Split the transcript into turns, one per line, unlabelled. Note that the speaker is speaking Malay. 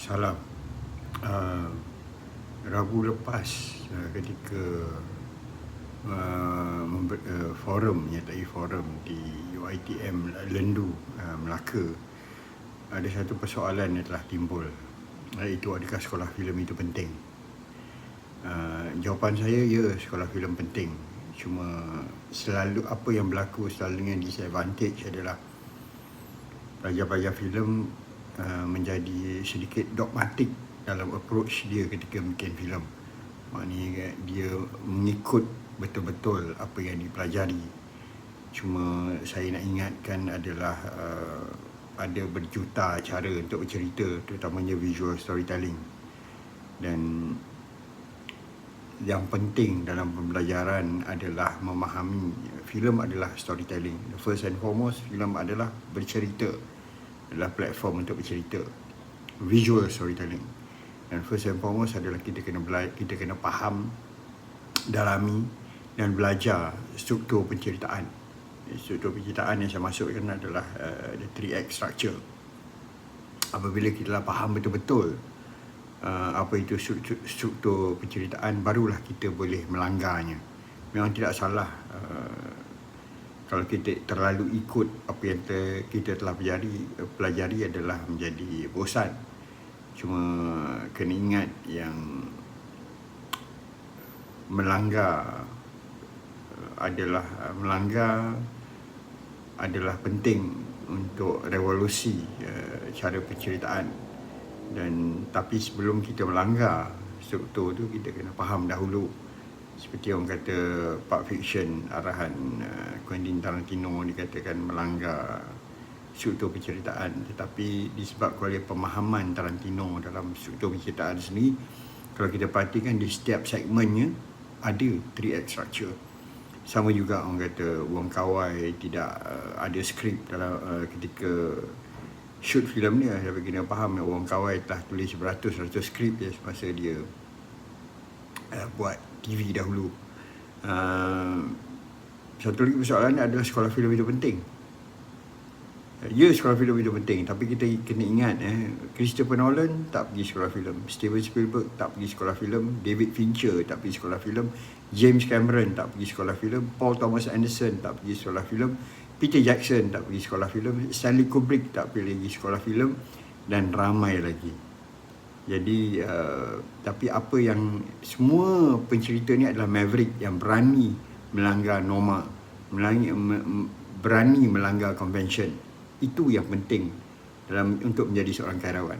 Salam. Uh, Rabu lepas uh, ketika uh, member, uh, forum menyertai forum di UiTM Lendu uh, Melaka ada satu persoalan yang telah timbul. Iaitu adakah sekolah filem itu penting? Uh, jawapan saya ya sekolah filem penting. Cuma selalu apa yang berlaku selalunya disadvantage adalah pelajar-pelajar filem uh, menjadi sedikit dogmatik dalam approach dia ketika bikin filem. Maknanya dia mengikut betul-betul apa yang dipelajari. Cuma saya nak ingatkan adalah uh, ada berjuta cara untuk bercerita terutamanya visual storytelling. Dan yang penting dalam pembelajaran adalah memahami filem adalah storytelling. First and foremost, filem adalah bercerita. Adalah platform untuk bercerita. Visual storytelling. Dan first and foremost adalah kita kena bela- kita kena faham, dalami dan belajar struktur penceritaan. Struktur penceritaan yang saya masukkan adalah uh, the 3X structure. Apabila kita dah faham betul-betul uh, apa itu struktur, struktur penceritaan, barulah kita boleh melanggarnya. Memang tidak salah uh, kalau kita terlalu ikut apa yang te, kita telah pelajari, pelajari adalah menjadi bosan. Cuma kena ingat yang melanggar adalah melanggar adalah penting untuk revolusi uh, cara penceritaan dan tapi sebelum kita melanggar struktur tu kita kena faham dahulu seperti orang kata Pulp Fiction arahan uh, Quentin Tarantino dikatakan melanggar struktur penceritaan. Tetapi disebabkan oleh pemahaman Tarantino dalam struktur penceritaan sendiri kalau kita perhatikan di setiap segmennya ada 3 act structure. Sama juga orang kata Wong Kawai tidak uh, ada skrip dalam uh, ketika shoot filem ni saya kena faham yang Wong Kawai telah tulis beratus-ratus skrip ya semasa dia uh, buat TV dahulu. Uh, satu lagi persoalan adalah sekolah filem itu penting. Ya sekolah filem itu penting Tapi kita kena ingat eh, Christopher Nolan tak pergi sekolah filem Steven Spielberg tak pergi sekolah filem David Fincher tak pergi sekolah filem James Cameron tak pergi sekolah filem Paul Thomas Anderson tak pergi sekolah filem Peter Jackson tak pergi sekolah filem Stanley Kubrick tak pergi sekolah filem Dan ramai lagi. Jadi uh, Tapi apa yang Semua pencerita ni adalah maverick Yang berani melanggar norma Berani melanggar convention itu yang penting dalam untuk menjadi seorang karyawan.